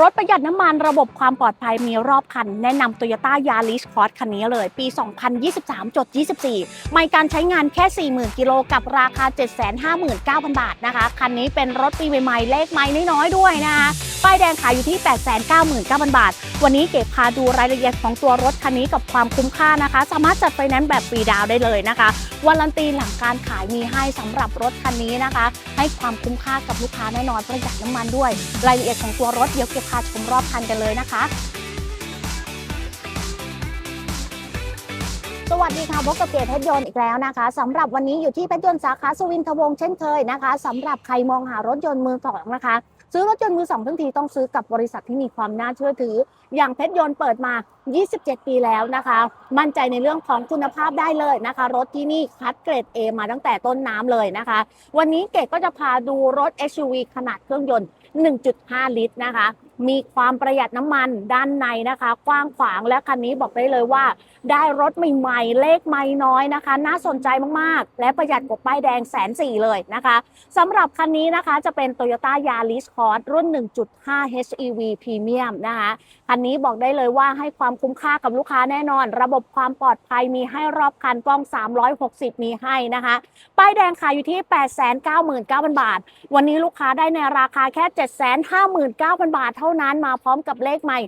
รถประหยัดน้ำมันระบบความปลอดภัยมีรอบคัน แนะนำ Toyota Yaris Cross คันนี้เลย ปี 2023จด24 ไม่การใช้งานแค่ 40,000 กิโลกับราคา 759,000 บาทนะคะ คันนี้เป็นรถปีใหม่ๆเลขไม่น้อยๆด้วยนะคะป้ายแดงขายอยู่ที่ 899,000 บาท วันนี้เก็บพาดูรายละเอียดของตัวรถคันนี้กับความคุ้มค่านะคะ สามารถจัดไฟแนนซ์แบบฟรีดาวน์ได้เลยนะคะวารันตีหลังการขายมีให้สำหรับรถคันนี้นะคะ ให้ความคุ้มค่ากับลูกค้าแน่นอนประหยัดน้ำมันด้วย รายละเอียดของตัวรถเดี๋ยวเก็บพาชมรอบคันกันเลยนะคะ สวัสดีค่ะพบกับเกียรติเพชรยนต์อีกแล้วนะคะสำหรับวันนี้อยู่ที่เพชรยนต์สาขาสุวินทวงศ์เช่นเคยนะคะสำหรับใครมองหารถยนต์มือสองนะคะซื้อรถยนต์มือสองทั้งทีต้องซื้อกับบริษัทที่มีความน่าเชื่อถือ อย่างเพชรยนต์เปิดมา 27 ปีแล้วนะคะ มั่นใจในเรื่องของคุณภาพได้เลยนะคะ รถที่นี่คัดเกรด A มาตั้งแต่ต้นน้ำเลยนะคะ วันนี้เกดก็จะพาดูรถ SUV ขนาดเครื่องยนต์ 1.5 ลิตรนะคะ มีความประหยัดน้ำมันด้านในนะคะ กว้างขวางและคันนี้บอกได้เลยว่า ได้รถใหม่ๆเลขไม่น้อยนะคะ น่าสนใจมากๆ และประหยัดกว่าป้ายแดงแสนสี่เลยนะคะสำหรับคันนี้นะคะจะเป็น Toyota Yaris Cross รุ่น 1.5 HEV Premium นะคะคันนี้บอกได้เลยว่าให้ความคุ้มค่ากับลูกค้าแน่นอน ระบบความปลอดภัยมีให้รอบคันกล้อง 360 มีให้นะคะป้ายแดงขายอยู่ที่ 899,000 บาท วันนี้ลูกค้าได้ในราคาแค่ 759,000 บาทเท่านั้นมาพร้อมกับเลขใหม่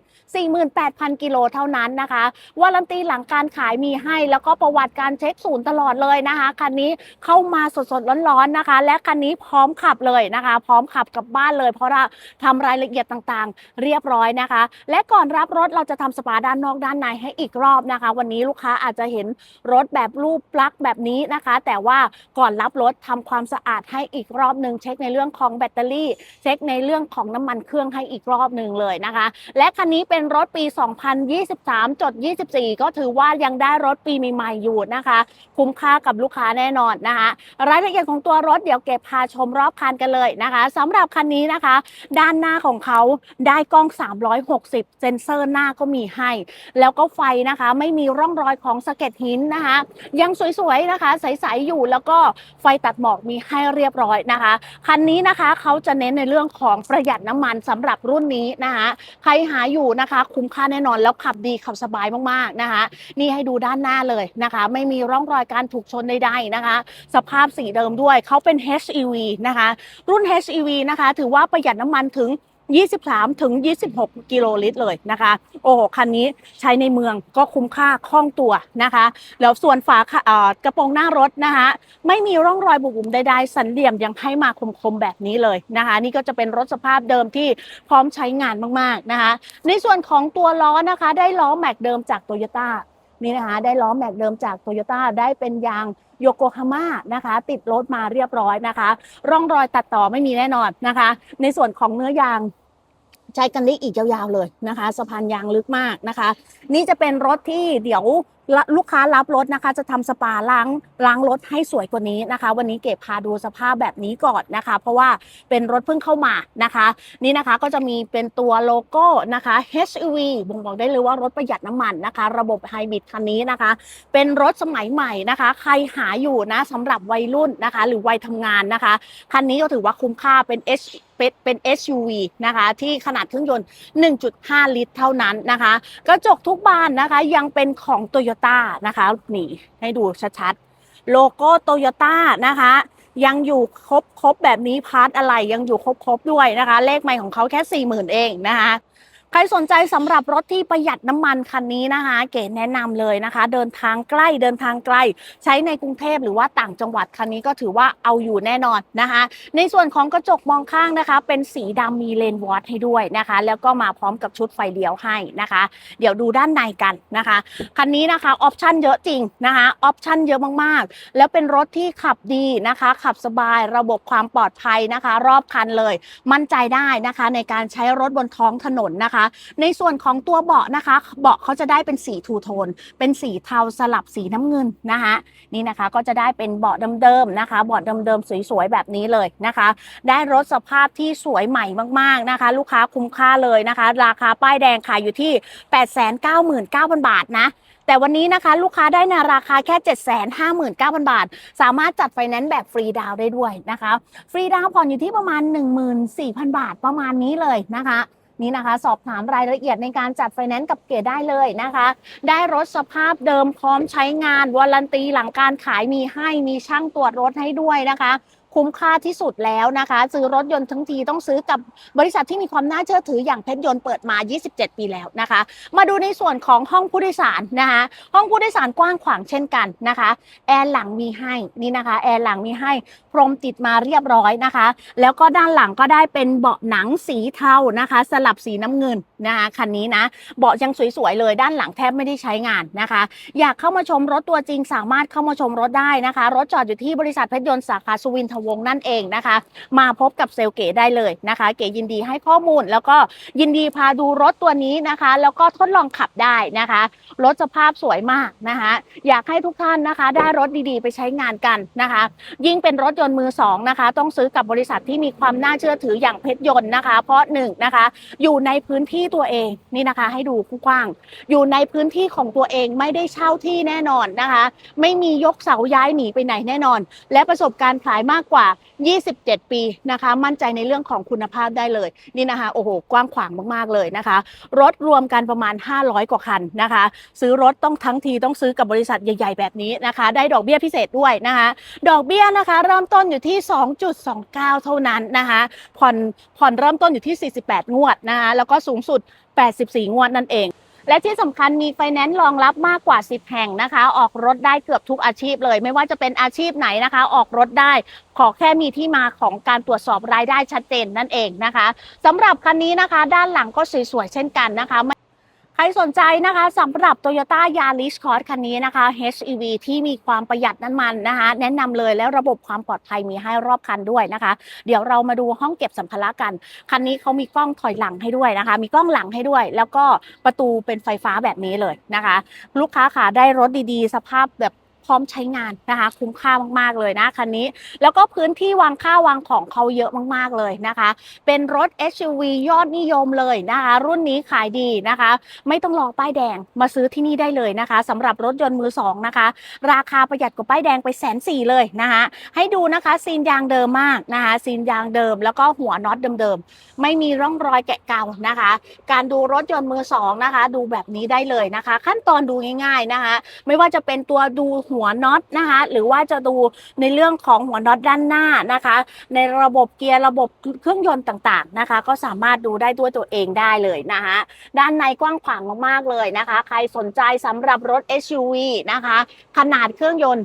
48,000 กิโลเท่านั้นนะคะวารันตีหลังการขายมีให้ แล้วก็ประวัติการเช็คศูนย์ตลอดเลยนะคะคันนี้เข้ามาสดๆร้อนๆนะคะ และคันนี้พร้อมขับเลยนะคะ พร้อมขับกลับบ้านเลย เพราะว่าทำรายละเอียดต่างๆ เรียบร้อยนะคะ และก่อนรับรถเราจะทำสปาด้านนอกด้านในให้อีกรอบนะคะ วันนี้ลูกค้าอาจจะเห็นรถแบบรูปปลั๊กแบบนี้นะคะ แต่ว่าก่อนรับรถทำความสะอาดให้อีกรอบหนึ่งเช็คในเรื่องของแบตเตอรี่ เช็คในเรื่องของน้ำมันเครื่องให้อีกรอบหนึ่งเลยนะคะ และคันนี้เป็นรถปี 2023 จด 24 ก็ถือว่ายังได้รถปีใหม่ๆอยู่นะคะ คุ้มค่ากับลูกค้าแน่นอนนะคะ รายละเอียดของตัวรถเดี๋ยวเก็บพาชมรอบคันกันเลยนะคะสำหรับคันนี้นะคะ ด้านหน้าของเขาได้กล้อง 360 เซนเซอร์หน้าก็มีให้ แล้วก็ไฟนะคะไม่มีร่องรอยของสะเก็ดหินนะคะ ยังสวยๆนะคะ ใสๆอยู่แล้วก็ไฟตัดหมอกมีให้เรียบร้อยนะคะ คันนี้นะคะเขาจะเน้นในเรื่องของประหยัดน้ำมันสำหรับรุ่นนี้นะคะใครหาอยู่นะคะ คุ้มค่าแน่นอนแล้วขับดีขับสบายมากๆนะคะ นี่ให้ดูด้านหน้าเลยนะคะ ไม่มีร่องรอยการถูกชนใดๆนะคะ สภาพสีเดิมด้วยเขาเป็น HEV นะคะ รุ่น HEV นะคะ ถือว่าประหยัดน้ำมันถึง 23 ถึง 26 กิโลลิตรเลยนะคะ โอ้โห คันนี้ใช้ในเมืองก็คุ้มค่าคล่องตัวนะคะ แล้วส่วนฝากระโปรงหน้ารถนะคะ ไม่มีร่องรอยบุบๆใดๆ สันเหลี่ยมยังให้มาคมๆแบบนี้เลยนะคะ นี่ก็จะเป็นรถสภาพเดิมที่พร้อมใช้งานมากๆนะคะ ในส่วนของตัวล้อนะคะ ได้ล้อแม็กเดิมจากโตโยต้า นี่นะคะได้ล้อแม็กเดิมจากโตโยต้าได้เป็นยางโยโกฮาม่านะคะ ติดรถมาเรียบร้อยนะคะ ร่องรอยตัดต่อไม่มีแน่นอนนะคะ ในส่วนของเนื้อยางใช้กันได้อีกยาวๆเลยนะคะสะพานยางลึกมากนะคะ นี่จะเป็นรถที่เดี๋ยว ลูกค้ารับรถนะคะ จะทำสปาล้างล้างรถให้สวยกว่านี้นะคะ วันนี้เก็บพาดูสภาพแบบนี้ก่อนนะคะ เพราะว่าเป็นรถเพิ่งเข้ามานะคะ นี่นะคะก็จะมีเป็นตัวโลโก้นะคะ HEV บ่งบอกได้เลยว่ารถประหยัดน้ำมันนะคะ ระบบไฮบริดคันนี้นะคะ เป็นรถสมัยใหม่นะคะ ใครหาอยู่นะสำหรับวัยรุ่นนะคะ หรือวัยทำงานนะคะคันนี้ก็ถือว่าคุ้มค่าเป็น H เป็นเป็น SUV นะคะที่ขนาดเครื่องยนต์ 1.5 ลิตรเท่านั้นนะคะ กระจกทุกบานนะคะยังเป็นของโตโยต้านะคะนี่ให้ดูชัดๆ โลโก้โตโยต้านะคะยังอยู่ครบครบแบบนี้พาร์ทอะไรยังอยู่ครบครบด้วยนะคะ เลขใหม่ของเขาแค่ 40,000 เองนะคะ ใครสนใจสำหรับรถที่ประหยัดน้ำมันคันนี้นะคะ เก๋แนะนำเลยนะคะ เดินทางใกล้เดินทางไกล ใช้ในกรุงเทพหรือว่าต่างจังหวัดคันนี้ก็ถือว่าเอาอยู่แน่นอนนะคะ ในส่วนของกระจกมองข้างนะคะ เป็นสีดำมีเลนวอตให้ด้วยนะคะ แล้วก็มาพร้อมกับชุดไฟเลี้ยวให้นะคะ เดี๋ยวดูด้านในกันนะคะคันนี้นะคะออปชันเยอะจริงนะคะออปชันเยอะมากๆ แล้วเป็นรถที่ขับดีนะคะ ขับสบายระบบความปลอดภัยนะคะ รอบคันเลย มั่นใจได้นะคะ ในการใช้รถบนท้องถนนนะคะในส่วนของตัวเบาะนะคะ เบาะเขาจะได้เป็นสีทูโทน เป็นสีเทาสลับสีน้ำเงินนะคะนี่นะคะก็จะได้เป็นเบาะเดิมๆนะคะเบาะเดิมๆสวยๆแบบนี้เลยนะคะ ได้รถสภาพที่สวยใหม่มากๆนะคะ ลูกค้าคุ้มค่าเลยนะคะ ราคาป้ายแดงขายอยู่ที่ 899,000 บาทนะแต่วันนี้นะคะลูกค้าได้ในราคาแค่ 759,000 บาท สามารถจัดไฟแนนซ์แบบฟรีดาวได้ด้วยนะคะ ฟรีดาวผ่อนอยู่ที่ประมาณ 14,000 บาทประมาณนี้เลยนะคะ นี่นะคะ สอบถามรายละเอียดในการจัดไฟแนนซ์กับเก๋ได้เลยนะคะ ได้รถสภาพเดิมพร้อมใช้งานวารันตีหลังการขายมีให้มีช่างตรวจรถให้ด้วยนะคะ คุ้มค่าที่สุดแล้วนะคะ ซื้อรถยนต์ทั้งทีต้องซื้อกับบริษัทที่มีความน่าเชื่อถืออย่างเพชรยนต์เปิดมา 27 ปีแล้วนะคะ มาดูในส่วนของห้องผู้โดยสารนะคะห้องผู้โดยสารกว้างขวางเช่นกันนะคะแอร์หลังมีให้นี่นะคะแอร์หลังมีให้พรมติดมาเรียบร้อยนะคะ แล้วก็ด้านหลังก็ได้เป็นเบาะหนังสีเทานะคะ สลับสีน้ำเงินนะคะคันนี้นะเบาะยังสวยๆเลย ด้านหลังแทบไม่ได้ใช้งานนะคะ อยากเข้ามาชมรถตัวจริงสามารถเข้ามาชมรถได้นะคะ รถจอดอยู่ที่บริษัทเพชรยนต์สาขาสุวินทววงนั่นเองนะคะ มาพบกับเซลเก๋ได้เลยนะคะ เก๋ยินดีให้ข้อมูล แล้วก็ยินดีพาดูรถตัวนี้นะคะ แล้วก็ทดลองขับได้นะคะรถสภาพสวยมากนะคะ อยากให้ทุกท่านนะคะ ได้รถดีๆ ไปใช้งานกันนะคะ ยิ่งเป็นรถยนต์มือสองนะคะ ต้องซื้อกับบริษัทที่มีความน่าเชื่อถืออย่างเพชรยนต์นะคะ เพราะหนึ่งนะคะ อยู่ในพื้นที่ตัวเองนี่นะคะ ให้ดูกว้างอยู่ในพื้นที่ของตัวเองไม่ได้เช่าที่แน่นอนนะคะ ไม่มียกเสาย้ายหนีไปไหนแน่นอน และประสบการณ์ขายมากกว่า 27 ปีนะคะ มั่นใจในเรื่องของคุณภาพได้เลย นี่นะคะ โอ้โห กว้างขวางมากๆเลยนะคะ รถรวมกันประมาณ 500 กว่าคันนะคะ ซื้อรถต้องทั้งทีต้องซื้อกับบริษัทใหญ่ ๆ แบบนี้นะคะ ได้ดอกเบี้ยพิเศษด้วยนะคะ ดอกเบี้ยนะคะ เริ่มต้นอยู่ที่ 2.29 เท่านั้นนะคะผ่อนผ่อนเริ่มต้นอยู่ที่ 48 งวดนะคะแล้วก็สูงสุด 84 งวดนั่นเอง และที่สำคัญมีไฟแนนซ์รองรับมากกว่า 10 แห่งนะคะ ออกรถได้เกือบทุกอาชีพเลย ไม่ว่าจะเป็นอาชีพไหนนะคะ ออกรถได้ ขอแค่มีที่มาของการตรวจสอบรายได้ชัดเจนนั่นเองนะคะสำหรับคันนี้นะคะ ด้านหลังก็สวยๆเช่นกันนะคะ ใครสนใจนะคะสำหรับ Toyota Yaris Cross คันนี้นะคะ HEV ที่มีความประหยัดน้ำมันนะคะ แนะนำเลยแล้วระบบความปลอดภัยมีให้รอบคันด้วยนะคะ เดี๋ยวเรามาดูห้องเก็บสัมภาระกัน คันนี้เขามีกล้องถอยหลังให้ด้วยนะคะ มีกล้องหลังให้ด้วย แล้วก็ประตูเป็นไฟฟ้าแบบนี้เลยนะคะ ลูกค้าค่ะได้รถดีๆ สภาพแบบ พร้อมใช้งานนะคะ คุ้มค่ามากๆเลยนะคันนี้ แล้วก็พื้นที่วางข้าววางของเขาเยอะมากๆเลยนะคะ เป็นรถ SUV ยอดนิยมเลยนะคะ รุ่นนี้ขายดีนะคะ ไม่ต้องรอป้ายแดงมาซื้อที่นี่ได้เลยนะคะสำหรับรถยนต์มือสองนะคะ ราคาประหยัดกว่าป้ายแดงไปแสนสี่เลยนะคะ ให้ดูนะคะซีนยางเดิมมากนะคะซีนยางเดิม แล้วก็หัวน็อตเดิมๆไม่มีร่องรอยแกะเก่านะคะ การดูรถยนต์มือสองนะคะ ดูแบบนี้ได้เลยนะคะ ขั้นตอนดูง่าย ๆนะคะ ไม่ว่าจะเป็นตัวดูหััวน็อตนะคะ หรือว่าจะดูในเรื่องของหัวน็อตด้านหน้านะคะ ในระบบเกียร์ระบบเครื่องยนต์ต่างๆนะคะ ก็สามารถดูได้ด้วยตัวเองได้เลยนะคะด้านในกว้างขวางมากๆเลยนะคะ ใครสนใจสำหรับรถ SUV นะคะ ขนาดเครื่องยนต์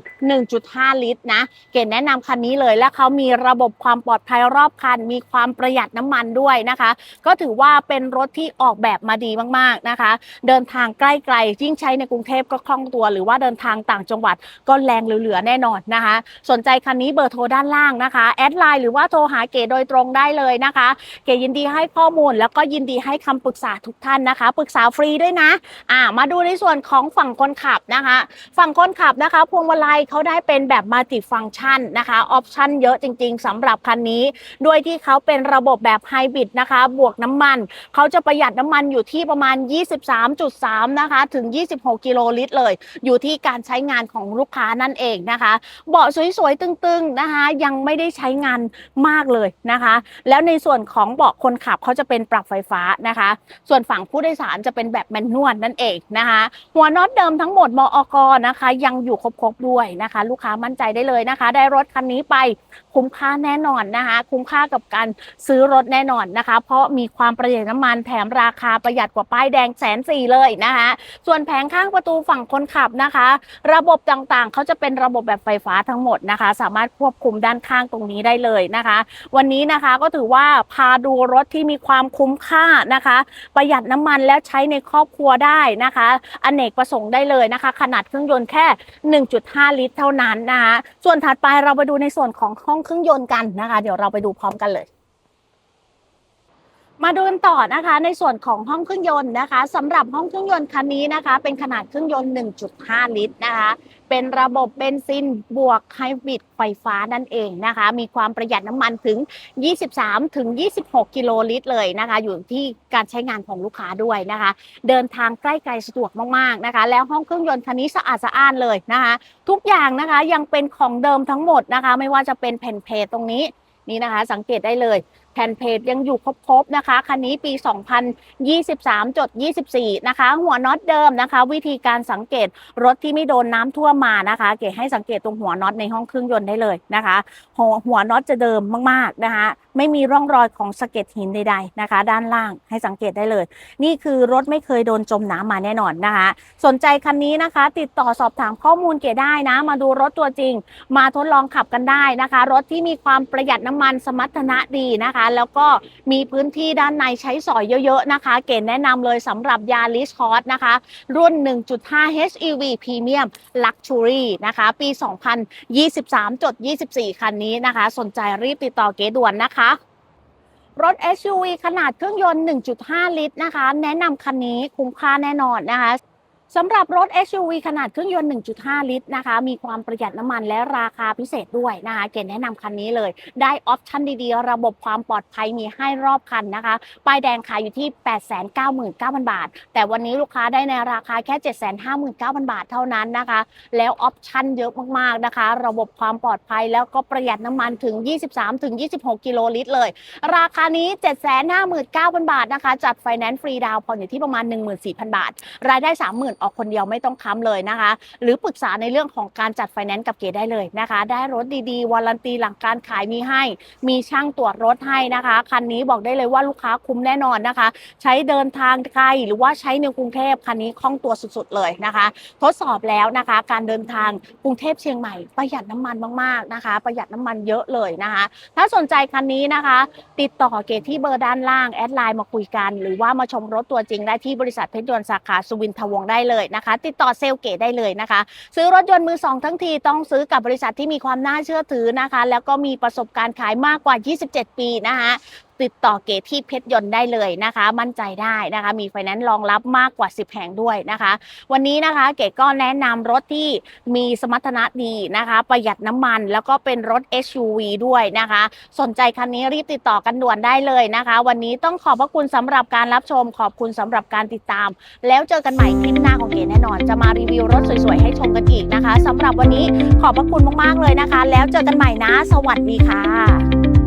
1.5 ลิตรนะ เกณฑ์แนะนำคันนี้เลย และเขามีระบบความปลอดภัยรอบคัน มีความประหยัดน้ำมันด้วยนะคะ ก็ถือว่าเป็นรถที่ออกแบบมาดีมากๆนะคะ เดินทางใกล้ไกลยิ่งใช้ในกรุงเทพก็คล่องตัว หรือว่าเดินทางต่างจังหวัดก็แรงเหลือๆแน่นอนนะคะ สนใจคันนี้เบอร์โทรด้านล่างนะคะแอดไลน์หรือว่าโทรหาเก๋โดยตรงได้เลยนะคะ เก๋ยินดีให้ข้อมูล แล้วก็ยินดีให้คำปรึกษาทุกท่านนะคะ ปรึกษาฟรีด้วยนะอ่ามาดูในส่วนของฝั่งคนขับนะคะ ฝั่งคนขับนะคะ พวงมาลัยเขาได้เป็นแบบมัลติฟังชันนะคะออปชันเยอะจริง ๆสำหรับคันนี้ ด้วยที่เขาเป็นระบบแบบไฮบริดนะคะ บวกน้ำมัน เขาจะประหยัดน้ำมันอยู่ที่ประมาณ 23.3 นะคะ ถึง 26 กิโลลิตรเลย อยู่ที่การใช้งานของลูกค้านั่นเองนะคะ เบาะสวยๆตึงๆนะคะ ยังไม่ได้ใช้งานมากเลยนะคะ แล้วในส่วนของเบาะคนขับเขาจะเป็นปรับไฟฟ้านะคะ ส่วนฝั่งผู้โดยสารจะเป็นแบบแมนนวลนั่นเองนะคะ หัวน็อตเดิมทั้งหมดมออกนะคะ ยังอยู่ครบๆด้วยนะคะ ลูกค้ามั่นใจได้เลยนะคะ ได้รถคันนี้ไปคุ้มค่าแน่นอนนะคะ คุ้มค่ากับการซื้อรถแน่นอนนะคะ เพราะมีความประหยัดน้ำมันแถมราคาประหยัดกว่าป้ายแดงแสนสี่เลยนะคะ ส่วนแผงข้างประตูฝั่งคนขับนะคะ ระบบต่างๆ เขาจะเป็นระบบแบบไฟฟ้าทั้งหมดนะคะ สามารถควบคุมด้านข้างตรงนี้ได้เลยนะคะ วันนี้นะคะก็ถือว่าพาดูรถที่มีความคุ้มค่านะคะ ประหยัดน้ำมันและใช้ในครอบครัวได้นะคะอเนกประสงค์ได้เลยนะคะ ขนาดเครื่องยนต์แค่ 1.5 ลิตร เท่านั้นนะคะส่วนถัดไปเราไปดูในส่วนของห้องเครื่องยนต์กันนะคะ เดี๋ยวเราไปดูพร้อมกันเลย มาดูกันต่อนะคะในส่วนของห้องเครื่องยนต์นะคะสำหรับห้องเครื่องยนต์คันนี้นะคะ เป็นขนาดเครื่องยนต์ 1.5 ลิตรนะคะ เป็นระบบเบนซินบวกไฮบริดไฟฟ้านั่นเองนะคะ มีความประหยัดน้ำมันถึง 23 ถึง 26 กิโลลิตรเลยนะคะ อยู่ที่การใช้งานของลูกค้าด้วยนะคะ เดินทางใกล้ไกลสะดวกมากๆนะคะ แล้วห้องเครื่องยนต์คันนี้สะอาดสะอ้านเลยนะคะ ทุกอย่างนะคะยังเป็นของเดิมทั้งหมดนะคะ ไม่ว่าจะเป็นแผ่นเพลตรงนี้นี่นะคะ สังเกตได้เลย แผ่นเพจยังอยู่ครบๆนะคะ คันนี้ปี 2023จด24 นะคะ หัวน็อตเดิมนะคะ วิธีการสังเกตรถที่ไม่โดนน้ำท่วมมานะคะ เก๋ให้สังเกตตรงหัวน็อตในห้องเครื่องยนต์ได้เลยนะคะ หัวหัวน็อตจะเดิมมากๆนะคะไม่มีร่องรอยของสะเก็ดหินใดๆนะคะ ด้านล่างให้สังเกตได้เลย นี่คือรถไม่เคยโดนจมน้ำมาแน่นอนนะคะ สนใจคันนี้นะคะ ติดต่อสอบถามข้อมูลเก๋ได้นะ มาดูรถตัวจริง มาทดลองขับกันได้นะคะ รถที่มีความประหยัดน้ำมันสมรรถนะดีนะคะ แล้วก็มีพื้นที่ด้านในใช้สอยเยอะๆนะคะ เก๋แนะนำเลยสำหรับยา r i s c o s นะคะ รุ่น 1.5 HEV Premium Luxury นะคะ ปี 2023 จด 24 คันนี้นะคะ สนใจรีบติดต่อเก๋ด่วนนะคะ รถ SUV ขนาดเครื่องยนต์ 1.5 ลิตรนะคะ แนะนำคันนี้คุ้มค่าแน่นอนนะคะ สำหรับรถ SUV ขนาดเครื่องยนต์ 1.5 ลิตรนะคะ มีความประหยัดน้ำมันและราคาพิเศษด้วยนะคะ เก๋แนะนำคันนี้เลย ได้ออปชั่นดีๆ ระบบความปลอดภัยมีให้รอบคันนะคะ ป้ายแดงขายอยู่ที่ 899,000 บาท แต่วันนี้ลูกค้าได้ในราคาแค่ 759,000 บาทเท่านั้นนะคะ แล้วออปชั่นเยอะมากๆนะคะ ระบบความปลอดภัยแล้วก็ประหยัดน้ำมันถึง 23-26 กิโลลิตรเลย ราคานี้ 759,000 บาทนะคะ จัดไฟแนนซ์ฟรีดาวน์ผ่อนอยู่ที่ประมาณ 14,000 บาท รายได้ 30,000ออกคนเดียวไม่ต้องค้ำเลยนะคะ หรือปรึกษาในเรื่องของการจัดไฟแนนซ์กับเก๋ได้เลยนะคะ ได้รถดีๆวารันตีหลังการขายมีให้ มีช่างตรวจรถให้นะคะคันนี้บอกได้เลยว่าลูกค้าคุ้มแน่นอนนะคะ ใช้เดินทางไกลหรือว่าใช้ในกรุงเทพคันนี้คล่องตัวสุดๆเลยนะคะ ทดสอบแล้วนะคะ การเดินทางกรุงเทพเชียงใหม่ประหยัดน้ำมันมากๆนะคะ ประหยัดน้ำมันเยอะเลยนะคะ ถ้าสนใจคันนี้นะคะ ติดต่อเกตที่เบอร์ด้านล่างแอดไลน์มาคุยกัน หรือว่ามาชมรถตัวจริงได้ที่บริษัทเพชรยนต์สาขาสุวินทวงศ์ได้เลยนะคะ ติดต่อเซลเกตได้เลยนะคะ ซื้อรถยนต์มือสองทั้งทีต้องซื้อกับบริษัทที่มีความน่าเชื่อถือนะคะ แล้วก็มีประสบการณ์ขายมากกว่า 27 ปีนะคะ ติดต่อเกตที่เพชรยนต์ได้เลยนะคะ มั่นใจได้นะคะ มีไฟแนนซ์รองรับมากกว่า 10 แห่งด้วยนะคะ วันนี้นะคะเก๋ก็แนะนำรถที่มีสมรรถนะดีนะคะ ประหยัดน้ำมันแล้วก็เป็นรถ SUV ด้วยนะคะ สนใจคันนี้รีบติดต่อกันด่วนได้เลยนะคะ วันนี้ต้องขอบพระคุณสำหรับการรับชมขอบคุณสำหรับการติดตาม แล้วเจอกันใหม่คลิปหน้าของเก๋แน่นอน จะมารีวิวรถสวยๆ ให้ชมกันอีกนะคะสำหรับวันนี้ขอบพระคุณมากๆเลยนะคะ แล้วเจอกันใหม่นะ สวัสดีค่ะ